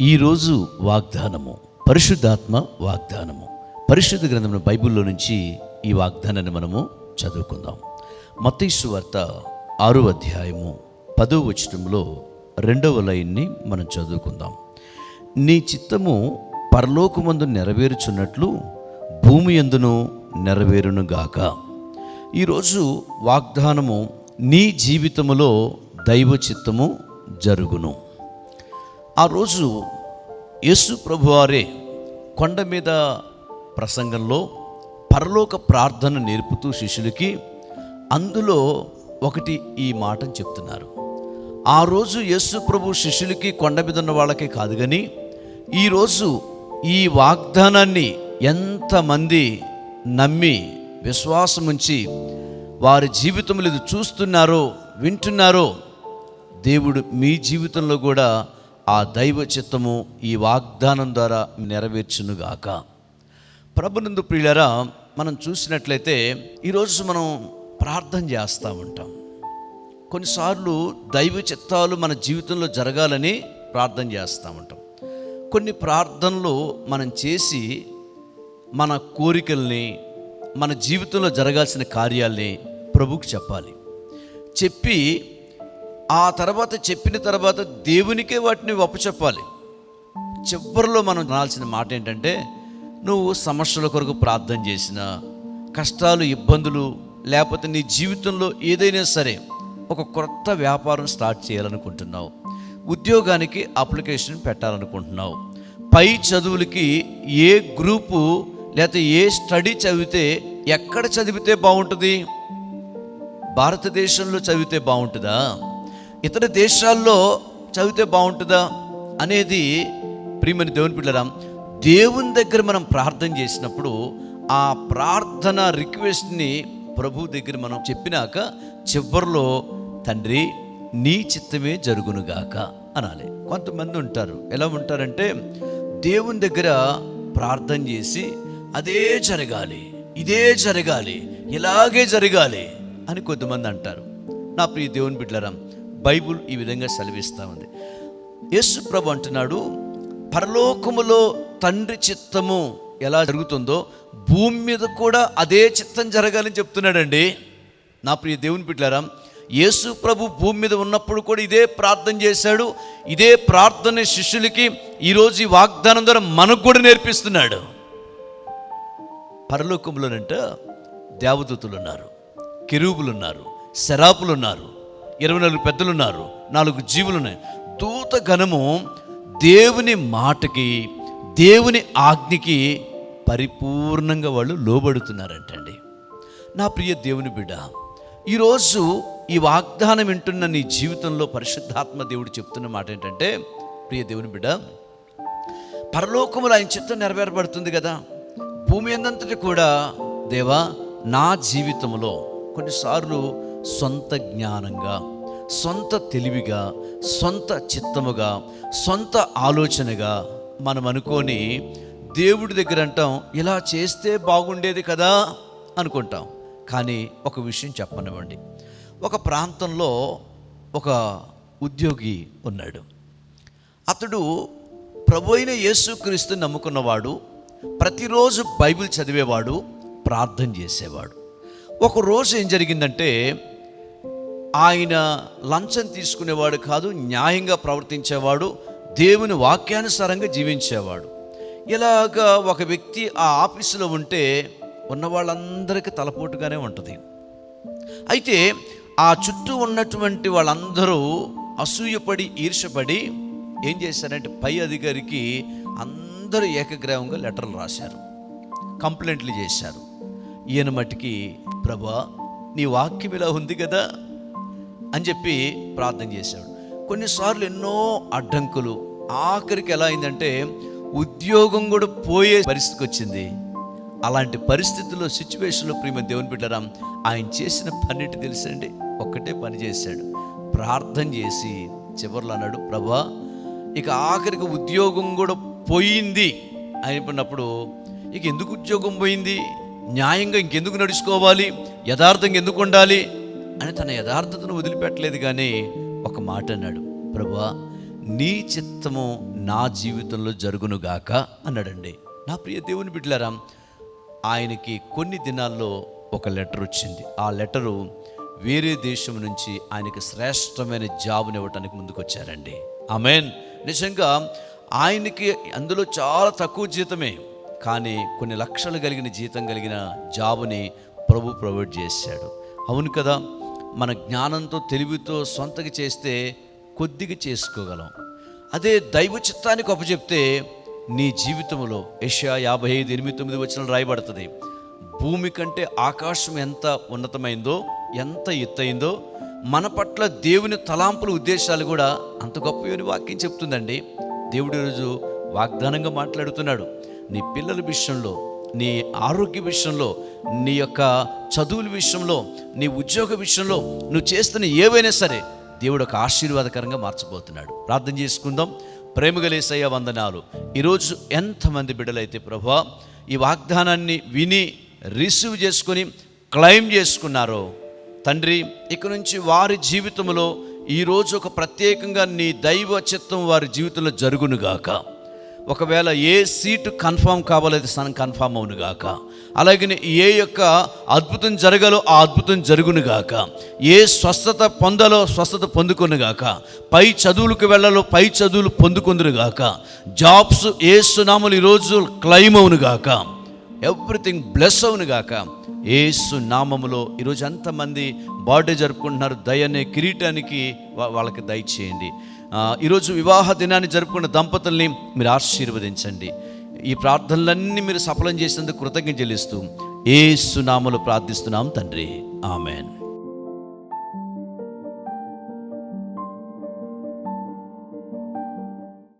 ఈరోజు వాగ్దానము పరిశుద్ధాత్మ వాగ్దానము. పరిశుద్ధ గ్రంథం బైబిల్లో నుంచి ఈ వాగ్దానాన్ని మనము చదువుకుందాం. మత్తీసు వార్త ఆరో అధ్యాయము పదో వచనంలో రెండవ లైన్ని మనం చదువుకుందాం. నీ చిత్తము పరలోకమందు నెరవేరుచున్నట్లు భూమి ఎందును నెరవేరునుగాక ఈరోజు వాగ్దానము నీ జీవితములో దైవ చిత్తము జరుగును. ఆ రోజు యేసు ప్రభువారే కొండ మీద ప్రసంగంలో పరలోక ప్రార్థన నేర్పుతూ శిష్యులకి అందులో ఒకటి ఈ మాటను చెప్తున్నారు. ఆ రోజు యేసు ప్రభు శిష్యులకి కొండ మీద ఉన్న వాళ్ళకే కాదు కానీ ఈరోజు ఈ వాగ్దానాన్ని ఎంతమంది నమ్మి విశ్వాసం ఉంచి వారి జీవితంలో ఇది చూస్తున్నారో వింటున్నారో దేవుడు మీ జీవితంలో కూడా ఆ దైవ చిత్తము ఈ వాగ్దానం ద్వారా నెరవేర్చునుగాక. ప్రభునందు ప్రియులరా మనం చూసినట్లయితే ఈరోజు మనం ప్రార్థన చేస్తూ ఉంటాం. కొన్నిసార్లు దైవ చిత్తాలు మన జీవితంలో జరగాలని ప్రార్థన చేస్తూ ఉంటాం. కొన్ని ప్రార్థనలు మనం చేసి మన కోరికల్ని మన జీవితంలో జరగాల్సిన కార్యాల్ని ప్రభుకు చెప్పాలి. చెప్పి ఆ తర్వాత చెప్పిన తర్వాత దేవునికే వాటిని చెప్పాలి చివరిలో మనం వినాల్సిన మాట ఏంటంటే నువ్వు సమస్యల కొరకు ప్రార్థన చేసిన కష్టాలు ఇబ్బందులు లేకపోతే నీ జీవితంలో ఏదైనా సరే ఒక కొత్త వ్యాపారం స్టార్ట్ చేయాలనుకుంటున్నావు. ఉద్యోగానికి అప్లికేషన్ పెట్టాలనుకుంటున్నావు. పై చదువులకి ఏ గ్రూపు లేకపోతే ఏ స్టడీ చదివితే ఎక్కడ చదివితే బాగుంటుంది? భారతదేశంలో చదివితే బాగుంటుందా? ఇతర దేశాల్లో చదివితే బాగుంటుందా అనేది ప్రియమని దేవుని పిల్లరా దేవుని దగ్గర మనం ప్రార్థన చేసినప్పుడు ఆ ప్రార్థన రిక్వెస్ట్ని ప్రభు దగ్గర మనం చెప్పినాక చివరిలో తండ్రి నీ చిత్తమే జరుగునుగాక అనాలి. కొంతమంది ఉంటారు. ఎలా ఉంటారంటే దేవుని దగ్గర ప్రార్థన చేసి అదే జరగాలి ఇదే జరగాలి ఇలాగే జరగాలి అని కొంతమంది అంటారు. నా ప్రియ దేవుని బిడ్డలరా బైబుల్ ఈ విధంగా సెలవిస్తూ ఉంది. యేసు ప్రభు అంటున్నాడు పరలోకములో తండ్రి చిత్తము ఎలా జరుగుతుందో భూమి మీద కూడా అదే చిత్తం జరగాలని చెప్తున్నాడండి. నా ప్రియ దేవుని పిట్లారా యేసు ప్రభు భూమి మీద ఉన్నప్పుడు కూడా ఇదే ప్రార్థన చేశాడు ఇదే ప్రార్థన శిష్యులకి ఈరోజు ఈ వాగ్దానం ద్వారా మనకు కూడా నేర్పిస్తున్నాడు. పరలోకంలోనంట దేవదూతులు ఉన్నారు కెరూబులు ఉన్నారు శరాపులు ఉన్నారు ఇరవై నాలుగు పెద్దలు ఉన్నారు నాలుగు జీవులు ఉన్నాయి దూత గణము దేవుని మాటకి దేవుని ఆజ్ఞకి పరిపూర్ణంగా వాళ్ళు లోబడుతున్నారంటండి. నా ప్రియ దేవుని బిడ్డ ఈరోజు ఈ వాగ్దానం వింటున్న నీ జీవితంలో పరిశుద్ధాత్మ దేవుడు చెప్తున్న మాట ఏంటంటే ప్రియ దేవుని బిడ్డ పరలోకములు ఆయన చిత్తం నెరవేరబడుతుంది కదా. భూమి అందంతటి కూడా దేవా నా జీవితంలో కొన్నిసార్లు సొంత జ్ఞానంగా సొంత తెలివిగా సొంత చిత్తముగా సొంత ఆలోచనగా మనం అనుకొని దేవుడి దగ్గర అంటాం ఇలా చేస్తే బాగుండేది కదా అనుకుంటాం. కానీ ఒక విషయం చెప్పనివ్వండి. ఒక ప్రాంతంలో ఒక ఉద్యోగి ఉన్నాడు. అతడు ప్రభు అయిన యేసుక్రీస్తు నమ్ముకున్నవాడు ప్రతిరోజు బైబిల్ చదివేవాడు ప్రార్థన చేసేవాడు. ఒక రోజు ఏం జరిగిందంటే ఆయన లంచం తీసుకునేవాడు కాదు న్యాయంగా ప్రవర్తించేవాడు దేవుని వాక్యానుసారంగా జీవించేవాడు. ఇలాగా ఒక వ్యక్తి ఆ ఆఫీసులో ఉంటే ఉన్న వాళ్ళందరికీ తలపోటుగానే ఉంటుంది. అయితే ఆ చుట్టూ ఉన్నటువంటి వాళ్ళందరూ అసూయపడి ఈర్షపడి ఏం చేశారంటే పై అధికారికి అందరూ ఏకగ్రీవంగా లెటర్లు రాశారు. కంప్లైంట్లు చేశారు. ఈయన మట్టికి ప్రభా నీ వాక్యం ఇలా ఉంది కదా అని చెప్పి ప్రార్థన చేశాడు. కొన్నిసార్లు ఎన్నో అడ్డంకులు. ఆఖరికి ఎలా అయిందంటే ఉద్యోగం కూడా పోయే పరిస్థితికి వచ్చింది. అలాంటి పరిస్థితుల్లో సిచ్యువేషన్లో ప్రియమ దేవుని బిడ్డరా ఆయన చేసిన పన్నిటి తెలుసండి. ఒక్కటే పని చేశాడు. ప్రార్థన చేసి చివరిలో అన్నాడు ప్రభా ఇక ఆఖరికి ఉద్యోగం కూడా పోయింది. అయినప్పుడు ఇక ఎందుకు ఉద్యోగం పోయింది? న్యాయంగా ఇంకెందుకు నడుచుకోవాలి? యథార్థంగా ఎందుకు ఉండాలి? అని తన యథార్థతను వదిలిపెట్టలేదు కానీ ఒక మాట అన్నాడు ప్రభా నీ చిత్తము నా జీవితంలో జరుగునుగాక అన్నాడండి. నా ప్రియ దేవుని బిడ్డలారా ఆయనకి కొన్ని దినాల్లో ఒక లెటర్ వచ్చింది. ఆ లెటరు వేరే దేశం నుంచి ఆయనకి శ్రేష్టమైన జాబుని ఇవ్వటానికి ముందుకొచ్చారండి. ఆమెన్. నిజంగా ఆయనకి అందులో చాలా తక్కువ జీతమే కానీ కొన్ని లక్షలు కలిగిన జీతం కలిగిన జాబుని ప్రభు ప్రొవైడ్ చేశాడు. అవును కదా? మన జ్ఞానంతో తెలివితో సొంతగా చేస్తే కొద్దిగా చేసుకోగలం. అదే దైవ చిత్తానికి అప్పచెప్తే నీ జీవితంలో ఏషియా యాభై ఐదు ఎనిమిది తొమ్మిది వచ్చిన రాయబడుతుంది. భూమి కంటే ఆకాశం ఎంత ఉన్నతమైందో ఎంత ఎత్తైందో మన పట్ల దేవుని తలాంపుల ఉద్దేశాలు కూడా అంత గొప్పవని వాక్యం చెప్తుందండి. దేవుడు ఈరోజు వాగ్దానంగా మాట్లాడుతున్నాడు. నీ పిల్లల విషయంలో నీ ఆరోగ్య విషయంలో నీ యొక్క చదువుల విషయంలో నీ ఉద్యోగ విషయంలో నువ్వు చేస్తున్న ఏవైనా సరే దేవుడు ఒక ఆశీర్వాదకరంగా మార్చబోతున్నాడు. ప్రార్థన చేసుకుందాం. ప్రేమగలేసయ్య వందనాలు. ఈరోజు ఎంతమంది బిడ్డలైతే ప్రభా ఈ వాగ్దానాన్ని విని రిసీవ్ చేసుకొని క్లైమ్ చేసుకున్నారో తండ్రి ఇక నుంచి వారి జీవితంలో ఈరోజు ఒక ప్రత్యేకంగా నీ దైవ చిత్తం వారి జీవితంలో జరుగునుగాక. ఒకవేళ ఏ సీటు కన్ఫామ్ కావాలో అది స్థానం కన్ఫామ్ అవునుగాక అలాగే ఏ యొక్క అద్భుతం జరగాలో ఆ అద్భుతం జరుగునుగాక ఏ స్వస్థత పొందాలో స్వస్థత పొందుకొనుగాక పై చదువులకు వెళ్ళాలో పై చదువులు పొందుకొందురుగాక జాబ్స్ ఏ సునాములు ఈరోజు క్లైమ్ అవునుగాక ఎవ్రీథింగ్ బ్లెస్ అవునుగాక ఏసు నామములో ఈరోజు ఎంతమంది బర్త్డే జరుపుకుంటున్నారు దయనే కిరీటానికి వాళ్ళకి దయచేయండి. ఈరోజు వివాహ దినాన్ని జరుపుకున్న దంపతుల్ని మీరు ఆశీర్వదించండి. ఈ ప్రార్థనలన్నీ మీరు సఫలం చేసినందుకు కృతజ్ఞత చెల్లిస్తూ ఏ సునామలు ప్రార్థిస్తున్నాం తండ్రి. ఆమెన్.